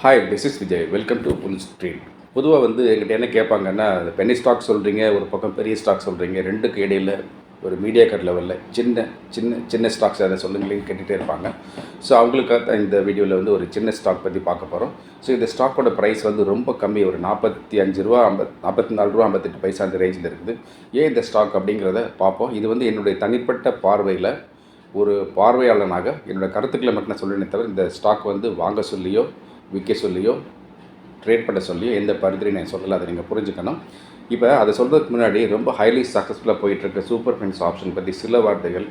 Hi this is Vijay welcome to full street பொதுவாக வந்து எங்கிட்ட என்ன கேட்பாங்கன்னா அந்த ஸ்டாக் சொல்கிறீங்க ஒரு பக்கம் பெரிய ஸ்டாக் சொல்கிறீங்க ரெண்டுக்கு இடையில் ஒரு மீடியா கட் லெவலில் சின்ன சின்ன சின்ன ஸ்டாக்ஸ் அதை சொல்லுங்களேன்னு கேட்டுகிட்டே இருப்பாங்க. ஸோ அவங்களுக்காக இந்த வீடியோவில் வந்து ஒரு சின்ன ஸ்டாக் பற்றி பார்க்க போகிறோம் ஸோ இந்த ஸ்டாக்கோட ப்ரைஸ் வந்து ரொம்ப கம்மி ஒரு நாற்பத்தி அஞ்சு ரூபா ஐம்பத் நாற்பத்தி நாலு ரூபா ஐம்பத்தெட்டு பைசா அந்த ரேஞ்சில் இருக்குது. ஏன் இந்த ஸ்டாக் அப்படிங்கிறத பார்ப்போம். இது வந்து என்னுடைய தனிப்பட்ட பார்வையில் ஒரு பார்வையாளனாக என்னோட கருத்துக்களை மட்டும் நான் சொல்லினே தவிர இந்த ஸ்டாக் வந்து வாங்க சொல்லியோ விற்க சொல்லியோ ட்ரேட் பண்ண சொல்லியோ எந்த பரிந்துரையும் நான் சொல்லலை அதை நீங்கள் புரிஞ்சுக்கணும். இப்போ அதை சொல்கிறதுக்கு முன்னாடி ரொம்ப ஹைலி சக்ஸஸ்ஃபுல்லாக போயிட்டுருக்க சூப்பர் ஃபின்ஸ் ஆப்ஷன் பற்றி சில வார்த்தைகள்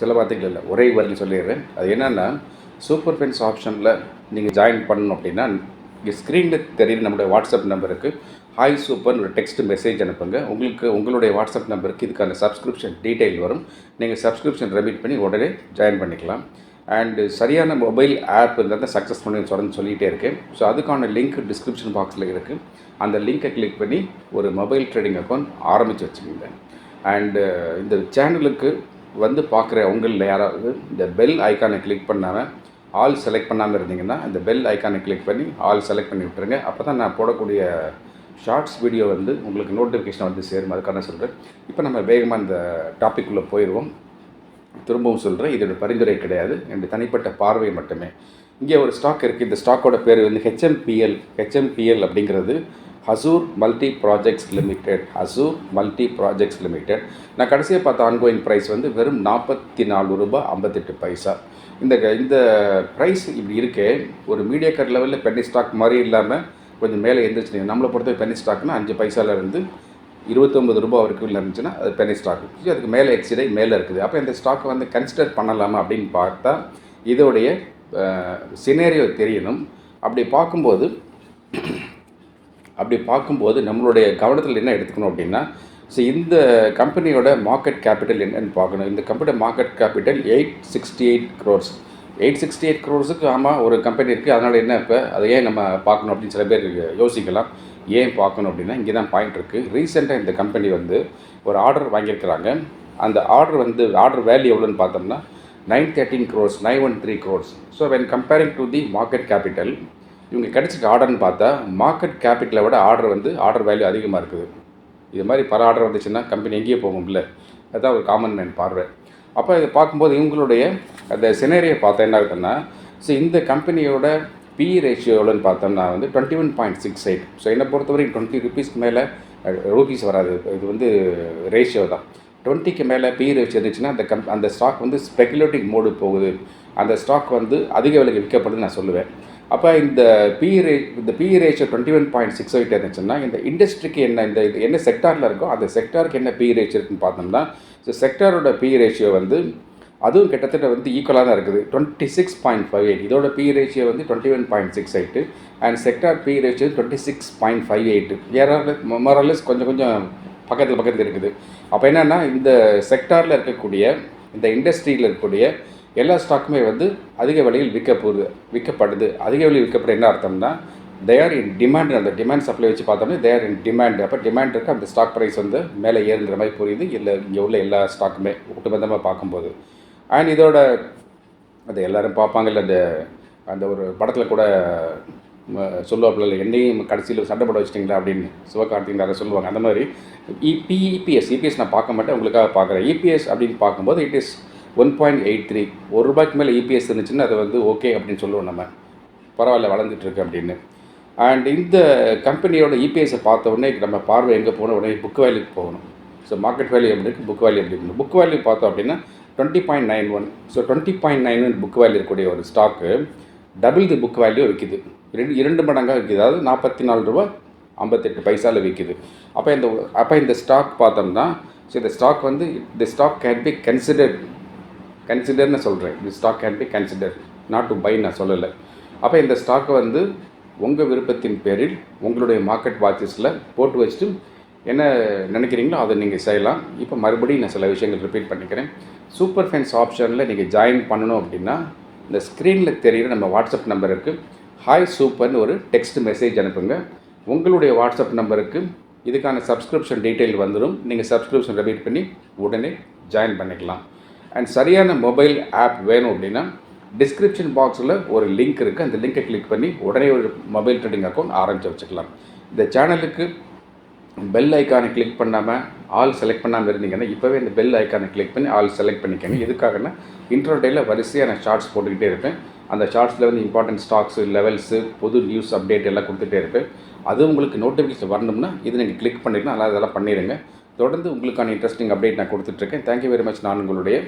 சில வார்த்தைகள் இல்லை ஒரே வரையில் சொல்லிடுறேன். அது என்னென்னா சூப்பர் ஃபின்ஸ் ஆப்ஷனில் நீங்கள் ஜாயின் பண்ணணும் அப்படின்னா இங்கே ஸ்க்ரீனில் தெரியுற நம்மளுடைய வாட்ஸ்அப் நம்பருக்கு ஹாய் சூப்பர்னு ஒரு டெக்ஸ்ட் மெசேஜ் அனுப்புங்க. உங்களுக்கு உங்களுடைய வாட்ஸ்அப் நம்பருக்கு இதுக்கான சப்ஸ்கிரிப்ஷன் டீட்டெயில் வரும். நீங்கள் சப்ஸ்கிரிப்ஷன் ரெமிட் பண்ணி உடனே ஜாயின் பண்ணிக்கலாம். அண்டு சரியான மொபைல் ஆப் இருந்தால் சக்ஸஸ் பண்ணி தொடர்ந்து சொல்லிகிட்டே இருக்கேன் ஸோ அதுக்கான லிங்க் டிஸ்கிரிப்ஷன் பாக்ஸில் இருக்குது அந்த லிங்கை கிளிக் பண்ணி ஒரு மொபைல் ட்ரேடிங் அக்கௌண்ட் ஆரம்பித்து வச்சுக்கோங்க. அண்டு uh, இந்த சேனலுக்கு வந்து பார்க்குற உங்களில் யாராவது இந்த பெல் ஐக்கானை கிளிக் பண்ணாமல் ஆல் செலக்ட் பண்ணாமல் இருந்தீங்கன்னா இந்த பெல் ஐக்கானை கிளிக் பண்ணி ஆல் செலக்ட் பண்ணி விட்டுருங்க. அப்போ தான் நான் போடக்கூடிய ஷார்ட்ஸ் வீடியோ வந்து உங்களுக்கு நோட்டிஃபிகேஷன் வந்து சேரும். அதுக்கான சொல்கிறேன் இப்போ நம்ம வேகமாக இந்த டாப்பிக்குள்ளே போயிடுவோம் திரும்பவும் சொல்கிறேன் இதோட பரிந்துரை கிடையாது. என்னுடைய தனிப்பட்ட பார்வை மட்டுமே. இங்கே ஒரு ஸ்டாக் இருக்குது இந்த ஸ்டாக்கோட பேர் வந்து ஹெச்எம்பிஎல் ஹெச்எம்பிஎல் அப்படிங்கிறது Hazoor multi projects limited Hazoor multi projects limited நான் கடைசியாக பார்த்த ஆன்கோயிங் ப்ரைஸ் வந்து வெறும் நாற்பத்தி நாலு ரூபாய் ஐம்பத்தெட்டு பைசா. இந்த இந்த ப்ரைஸ் இப்படி இருக்கே ஒரு மீடியாக்கர் லெவலில் பென்னி ஸ்டாக் மாதிரி இல்லாமல் கொஞ்சம் மேலே எழுந்திரிச்சு நம்மளை பொறுத்தவரை பென்னி ஸ்டாக்னா அஞ்சு பைசாலேருந்து இருபத்தொம்பது ரூபா வரைக்கும் இருந்துச்சுன்னா அது பெனி ஸ்டாக் அதுக்கு மேலே எக்ஸிடை மேலே இருக்குது. அப்போ இந்த ஸ்டாக்கை வந்து கன்சிடர் பண்ணலாமா அப்படின்னு பார்த்தா இதோடைய சினேரியோ தெரியணும். அப்படி பார்க்கும்போது அப்படி பார்க்கும்போது நம்மளுடைய கவனத்தில் என்ன எடுத்துக்கணும் அப்படின்னா ஸோ இந்த கம்பெனியோட மார்க்கெட் கேபிட்டல் என்னன்னு பார்க்கணும். இந்த கம்பெனியோட market capital eight sixty eight crores eight sixty eight க்ரோர்ஸுக்கு ஆமாம் ஒரு கம்பெனி இருக்குது அதனால் என்ன இப்போ அதை ஏன் நம்ம பார்க்கணும் அப்படின்னு சில பேர் யோசிக்கலாம். ஏன் பார்க்கணும் அப்படின்னா இங்கே தான் பாயிண்ட் இருக்குது ரீசெண்டாக இந்த கம்பெனி வந்து ஒரு ஆர்டர் வாங்கியிருக்கிறாங்க. அந்த ஆர்டர் வந்து ஆர்டர் வேல்யூ எவ்வளோன்னு பார்த்தோம்னா nine thirteen crores nine one three crores so when comparing to the market capital இவங்க கிடச்சிட்டு ஆர்டர்னு பார்த்தா மார்க்கெட் கேபிட்டலை விட ஆர்டர் வந்து ஆர்டர் வேல்யூ அதிகமாக இருக்குது. இது மாதிரி பல ஆர்டர் வந்துச்சுன்னா கம்பெனி எங்கேயே போகும்ல. அதுதான் ஒரு காமன் மேன் பார்வை. அப்போ இதை பார்க்கும்போது இவங்களுடைய அந்த சினேரியை பார்த்தா என்ன ஆகுதுன்னா ஸோ இந்த கம்பெனியோட பி ரேஷியோவில்னு பார்த்தோம்னா வந்து twenty one point six eight so என்னை பொறுத்தவரைக்கும் டுவெண்ட்டி ருபீஸ்க்கு மேலே ரூபீஸ் வராது. இது வந்து ரேஷியோ தான். டுவெண்ட்டிக்கு மேலே பி ரேஷியோ இருந்துச்சுன்னா அந்த கம் அந்த ஸ்டாக் வந்து ஸ்பெகுலேட்டிவ் மோடு போகுது. அந்த ஸ்டாக் வந்து அதிக விலைக்கு விற்கப்படுதுன்னு நான் சொல்லுவேன். அப்போ இந்த பி ரே இந்த P ratio twenty one point six eight இருந்துச்சுன்னா இந்த இண்டஸ்ட்ரிக்கு என்ன இந்த இது என்ன செக்டாரில் இருக்கோ அந்த செக்டாருக்கு என்ன பி ரேஷியோ இருக்குன்னு பார்த்தோம்னா ஸோ செக்டாரோட பி ரேஷியோ வந்து அதுவும் கிட்டத்தட்ட வந்து ஈக்குவலாக தான் இருக்குது. Twenty six point five eight இதோட பி ரேஷியோ வந்து twenty one point six eight and sector P ratio twenty six point five eight ஏறால Morales கொஞ்சம் கொஞ்சம் பக்கத்தில் பக்கத்தில் இருக்குது. அப்போ என்னென்னா இந்த செக்டாரில் இருக்கக்கூடிய இந்த இண்டஸ்ட்ரியில் இருக்கக்கூடிய எல்லா ஸ்டாக்குமே வந்து அதிக விலையில் விற்க போகுது விற்கப்படுது. அதிக விலையில் விற்கப்பட என்ன அர்த்தம்னா தேர் இன் டிமாண்ட் அந்த டிமாண்ட் சப்ளை வச்சு பார்த்தோம்னா தேர் இன் டிமாண்ட் அப்போ டிமாண்ட் இருக்குது அந்த ஸ்டாக் ப்ரைஸ் வந்து மேலே ஏறுங்கிற மாதிரி புரியுது. இல்லை இங்கே உள்ள எல்லா ஸ்டாக்குமே ஒட்டுமொத்தமாக பார்க்கும்போது. அண்ட் இதோட அது எல்லோரும் பார்ப்பாங்கல்ல அந்த அந்த ஒரு படத்தில் கூட சொல்லுவாப்பில் என்னையும் கடைசியில் சண்டை போட வச்சிட்டிங்களா அப்படின்னு சிவகார்த்திகன் அதை சொல்லுவாங்க. அந்த மாதிரி இபி இபிஎஸ் இபிஎஸ் நான் பார்க்க மாட்டேன் உங்களுக்காக பார்க்குறேன். இபிஎஸ் e, அப்படின்னு பார்க்கும்போது it is one point eight three ஒரு ரூபாய்க்கு மேலே இபிஎஸ் e, இருந்துச்சுன்னா அது வந்து ஓகே அப்படின்னு சொல்லுவோம் நம்ம. பரவாயில்ல வளர்ந்துட்டுருக்கு அப்படின்னு. அண்ட் இந்த கம்பெனியோட இபிஎஸை e, பார்த்த உடனே நம்ம பார்வை எங்கே போகணும்? உடனே புக் வேல்யூக்கு போகணும். ஸோ மார்க்கெட் வேல்யூ எப்படி இருக்குது புக் வேல்யூ எப்படி இருக்குது புக் வேல்யூ பார்த்தோம் அப்படின்னா twenty point nine one so twenty point nine one book value இருக்கக்கூடிய ஒரு stock double the book value விற்கிது ரெண்டு இரண்டு மடங்காக விற்கிது அதாவது நாற்பத்தி நாலு ரூபா ஐம்பத்தெட்டு பைசாவில் விற்கிது அப்போ இந்த அப்போ இந்த ஸ்டாக் பார்த்தோம்னா ஸோ இந்த ஸ்டாக் வந்து இந்த ஸ்டாக் கேன் பி கன்சிடர்ட் கன்சிடர்னு சொல்கிறேன் இந்த stock can be consider not to buy நான் சொல்லலை. அப்போ இந்த ஸ்டாக்கை வந்து உங்கள் விருப்பத்தின் பேரில் உங்களுடைய மார்க்கெட் வாட்சஸில் போட்டு வச்சுட்டு என்ன நினைக்கிறீங்களோ அதை நீங்கள் செய்யலாம். இப்போ மறுபடியும் நான் சில விஷயங்கள் ரிப்பீட் பண்ணிக்கிறேன். சூப்பர் ஃபேன்ஸ் ஆப்ஷனில் நீங்கள் ஜாயின் பண்ணணும் அப்படின்னா இந்த ஸ்க்ரீனில் தெரிகிற நம்ம வாட்ஸ்அப் நம்பருக்கு ஹாய் சூப்பர்னு ஒரு டெக்ஸ்ட் மெசேஜ் அனுப்புங்க. உங்களுடைய வாட்ஸ்அப் நம்பருக்கு இதுக்கான சப்ஸ்கிரிப்ஷன் டீட்டெயில் வந்துடும் நீங்கள் சப்ஸ்கிரிப்ஷன் ரிப்பீட் பண்ணி உடனே ஜாயின் பண்ணிக்கலாம். அண்ட் சரியான மொபைல் ஆப் வேணும் அப்படின்னா டிஸ்கிரிப்ஷன் பாக்ஸில் ஒரு லிங்க் இருக்குது அந்த லிங்கை கிளிக் பண்ணி உடனே ஒரு மொபைல் ட்ரேடிங் அக்கௌண்ட் ஆரம்பித்து வச்சுக்கலாம். இந்த சேனலுக்கு பெல் ஐக்கானை கிளிக் பண்ணாமல் ஆல் செலக்ட் பண்ணாமல் இருந்தீங்கன்னா இப்போவே இந்த பெல் ஐக்கானை கிளிக் பண்ணி ஆல் செலக்ட் பண்ணிக்கோங்க. எதுக்காகன்னா இன்ட்ரோடேயில் வரிசையாக நான் ஷார்ட்ஸ் போட்டுக்கிட்டே இருப்பேன். அந்த ஷார்ட்ஸில் வந்து இம்பார்ட்டன்ட் ஸ்டாக்ஸு லெவல்ஸு புது நியூஸ் அப்டேட் எல்லாம் கொடுத்துட்டே இருப்பேன். அது உங்களுக்கு நோட்டிஃபிகேஷன் வரணும்னா இது நீங்கள் கிளிக் பண்ணிடணும் அதெல்லாம் இதெல்லாம் பண்ணிடுங்க. தொடர்ந்து உங்களுக்கான இன்ட்ரெஸ்டிங் அப்டேட் நான் கொடுத்துட்ருக்கேன் தேங்க்யூ வெரி மச் நான் உங்களுடைய